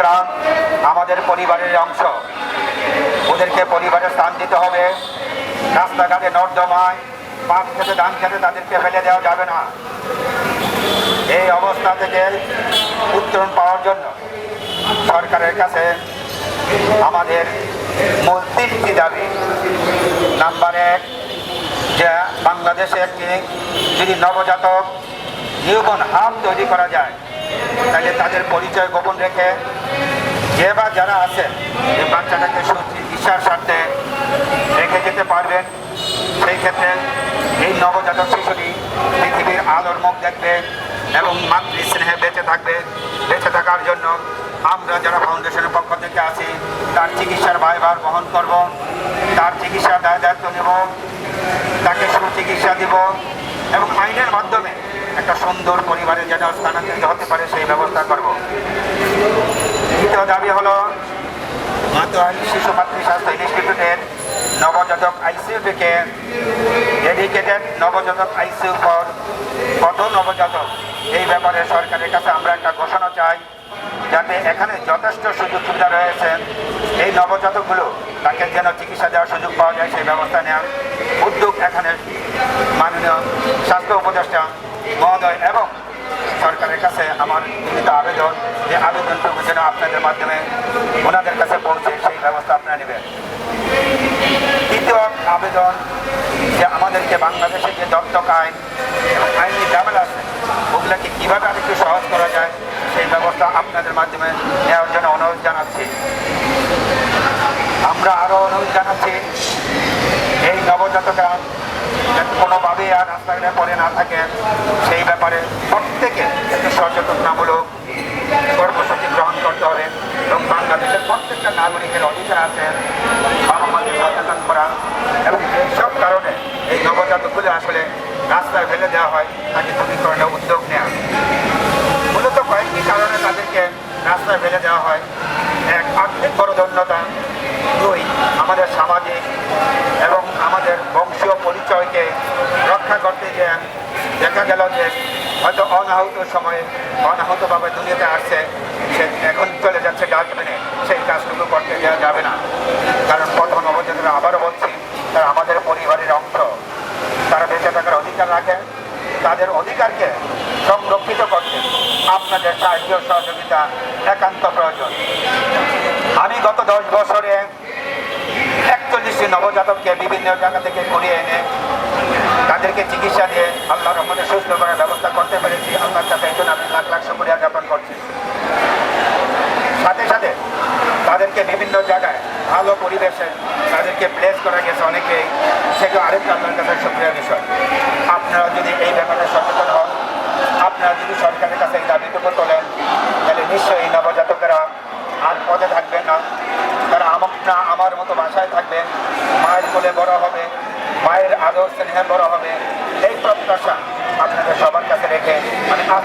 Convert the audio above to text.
গ্রাম আমাদের পরিবারের অংশ, ওদেরকে পরিবারে স্থান দিতে হবে। রাস্তাঘাটে নর্দমায় পাঁচ খেতে, ধান খেতে তাদেরকে ফেলে দেওয়া যাবে না। এই অবস্থা থেকে উত্তরণ পাওয়ার জন্য সরকারের কাছে আমাদের মূল তিনটি দাবি। নাম্বার এক, যে বাংলাদেশে একটি যদি নবজাতক নিউবন হাব তৈরি করা যায় তাহলে তাদের পরিচয় গোপন রেখে যে বা যারা আছেন, এই বাচ্চাটাকে সুচিকিৎসার স্বার্থে রেখে যেতে পারবেন। সেই ক্ষেত্রে এই নবজাতক শিশুটি পৃথিবীর আলোর মুখ দেখবে এবং মাতৃ স্নেহে বেঁচে থাকবে। বেঁচে থাকার জন্য আমরা যারা ফাউন্ডেশনের পক্ষ থেকে আছি, তার চিকিৎসার ব্যয়ভার বহন করব, তার চিকিৎসার দায় দায়িত্ব নেব, তাকে সুচিকিৎসা দিব এবং আইনের মাধ্যমে একটা সুন্দর পরিবারে যেন স্থানান্তরিত হতে পারে, সেই ব্যবস্থা করব। দ্বিতীয় দাবি হলো মাতৃ শিশু মাতৃ স্বাস্থ্য ইনস্টিটিউটের নবজাতক আইসিইউ থেকে ডেডিকেটেড নবজাতক আইসিইউ ফর কত নবজাতক। এই ব্যাপারে সরকারের কাছে আমরা একটা ঘোষণা চাই, যাতে এখানে যথেষ্ট সুযোগ সুবিধা রয়েছে। এই নবজাতকগুলো তাকে যেন চিকিৎসা দেওয়ার সুযোগ পাওয়া যায়, সেই ব্যবস্থা উদ্যোগ এখানে মাননীয় স্বাস্থ্য উপদেষ্টা মহোদয় এবং সরকারের কাছে আমার লিখিত আবেদন, যে আবেদনটুকু যেন আপনাদের মাধ্যমে ওনাদের কাছে পৌঁছে, সেই ব্যবস্থা আপনারা নেবেন। দ্বিতীয় আবেদন, যে আমাদেরকে বাংলাদেশে যে দত্তক আইন এবং আইনি ঝামেলা আছে, ওগুলোকে কীভাবে আরেকটু সহজ করা যায়, সেই ব্যবস্থা আপনাদের মাধ্যমে নেওয়ার জন্য অনুরোধ জানাচ্ছি। আমরা আরও অনুরোধ জানাচ্ছি, এই নবজাতকরা যাতে কোনোভাবেই আর রাস্তাঘাটে পড়ে না থাকে, সেই ব্যাপারে প্রত্যেকে একটু সচেতনতামূলক কর্মসূচি গ্রহণ করতে হবে। এবং বাংলাদেশের প্রত্যেকটা নাগরিকের অধিকার আছে, বাবা মাকে সচেতন করা। এবং এইসব কারণে এই নবজাতকগুলো আসলে রাস্তায় ফেলে দেওয়া হয়, তাকে দূরীকরণের উদ্যোগ নেওয়া। মূলত কয়েকটি কারণে তাদেরকে রাস্তায় ফেলে দেওয়া হয়। এক আর্থিক বড়দন্যতা দুই আমাদের সামাজিক এবং আমাদের বংশীয় পরিচয়কে রক্ষা করতে গিয়ে দেখা গেল যে হয়তো অনাহুত সময়ে, অনাহুতভাবে দুনিয়াতে আসছে, সে এখন চলে যাচ্ছে ডাস্টবিনে, সেই কাজটুকু করতে দেওয়া যাবে না। কারণ প্রথম অবস্থাতে আবারও বলছি, তারা আমাদের পরিবারের অংশ। তারা বেঁচে থাকার অধিকার রাখে, তাদের অধিকারকে সংরক্ষিত করতে। আপনাদের সাহায্য সহযোগিতা একান্ত প্রয়োজন। আমি গত দশ বছরে একচল্লিশটি নবজাতককে বিভিন্ন জায়গা থেকে করিয়ে এনে তাদেরকে চিকিৎসা দিয়ে আল্লাহর রহমতে সুস্থ করার ব্যবস্থা করতে পেরেছি। আল্লাহর কাছে এই জন্য আমি লাখ লাখ শুক্রিয়া জ্ঞাপন করছি। সাথে সাথে তাদেরকে বিভিন্ন জায়গায় ভালো পরিবেশে তাদেরকে প্লেস করা গেছে অনেকেই। সেটা আরেকটা আল্লাহর কাছে শুক্রিয়া বিষয় আপনারা যদি এই ব্যাপারে সচেতন হন আপনারা যদি সরকারের কাছে এই দাবিটুকু তোলেন নিশ্চয়ই নবজাতকেরা আর পথে থাকবেন না। তারা আমার না, আমার মতো বাসায় থাকবেন। মায়ের বলে বড় হবে, মায়ের আদর স্নেহে বড় হবে। এই প্রত্যাশা আপনাদের সবার কাছে রেখে আমি